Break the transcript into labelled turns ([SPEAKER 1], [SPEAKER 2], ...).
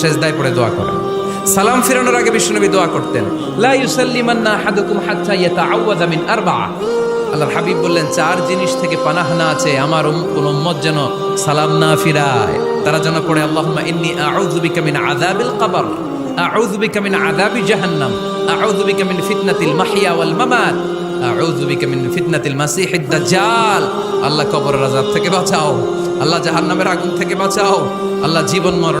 [SPEAKER 1] সেজদায় পড়ে দোয়া করেন। সালাম ফিরানোর আগে বিষ্ণুনবী দোয়া করতেন, লা ইউসাল্লিমান্না আহাদুকুম হাত্তা মিন আল্লাহর হাবিব বললেন, চার জিনিস থেকে পানাহ না আছে আমার কোন উম্মত যেন সালাম না ফিরায়। তারা যেন পড়ে, আল্লাহুম্মা ইন্নী আউযু বিকা মিন আযাবিল কবর। আউযু বিকা মিন আযাবি জাহান্নাম। আউযু বিকা মিন ফিতনাতিল মাহইয়া ওয়াল মামাত। আউযু বিকা মিন ফিতনাতিল মাসিহিদ দাজ্জাল। আল্লাহ কবরের আযাব থেকে বাঁচাও। আল্লাহ জাহান্নামের আগুন থেকে বাঁচাও। আল্লাহ জীবন মরণ